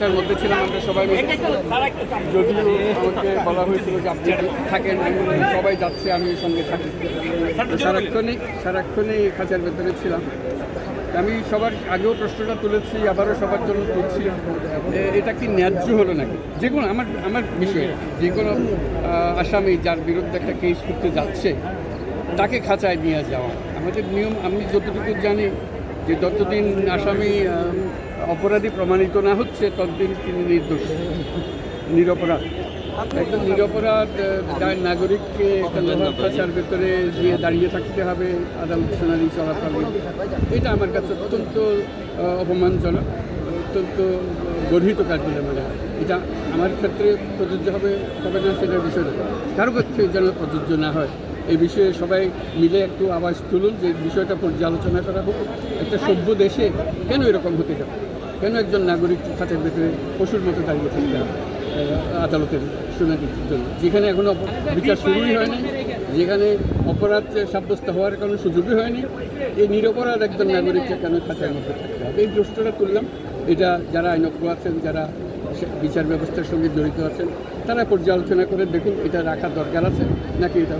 তার মধ্যে ছিলাম আমরা সবাই মিলে। যদিও আমাকে বলা হয়েছিল যে আপনি থাকেন সবাই যাচ্ছে, আমি সঙ্গে থাকি। সারাক্ষণই সারাক্ষণই খাঁচার ভেতরে ছিলাম। আমি সবার আগেও প্রশ্নটা তুলেছি, আবারও সবার জন্য তুলছি। এটা কি ন্যায্য হলো নাকি? যে কোনো, আমার আমার বিষয়ে, যে কোনো আসামি যার বিরুদ্ধে একটা কেস করতে যাচ্ছে, তাকে খাঁচায় নিয়ে যাওয়া। আমাদের নিয়ম, আমি যতটুকু জানি যে যতদিন আসামি অপরাধী প্রমাণিত না হচ্ছে ততদিন তিনি নির্দোষ। নিরপরাধ। একজন নিরপরাধ যার নাগরিককে একটা লোহার ভেতরে গিয়ে দাঁড়িয়ে থাকতে হবে আদালত শুনানি চলাকালীন এটা আমার কাছে অত্যন্ত অপমানজনক অত্যন্ত আহ, গর্হিত কাজ বলে মনে হয় এটা আমার ক্ষেত্রে প্রযোজ্য হবে হবে না সেটার বিষয় না কারও ক্ষেত্রে যেন প্রযোজ্য না হয়। এই বিষয়ে সবাই মিলে একটু আওয়াজ তুলুন যে বিষয়টা পর্যালোচনা করা হোক। একটা সভ্য দেশে কেন এরকম হতে যাবে? কেন একজন নাগরিক খাতের ভেতরে পশুর মতো দাঁড়িয়ে থাকতে আদালতের শুনানির জন্য। যেখানে এখনও বিচার শুরুই হয়নি, যেখানে অপরাধ সাব্যস্ত হওয়ার কোনো সুযোগই হয়নি, এই নিরপরাধ একজন নাগরিককে কেন খাঁচার মধ্যে থাকতে হবে? এই প্রশ্নটা তুললাম। এটা যারা আইনজ্ঞ আছেন, যারা বিচার ব্যবস্থার সঙ্গে জড়িত আছেন, তারা পর্যালোচনা করে দেখুন, এটা রাখা দরকার আছে নাকি এটা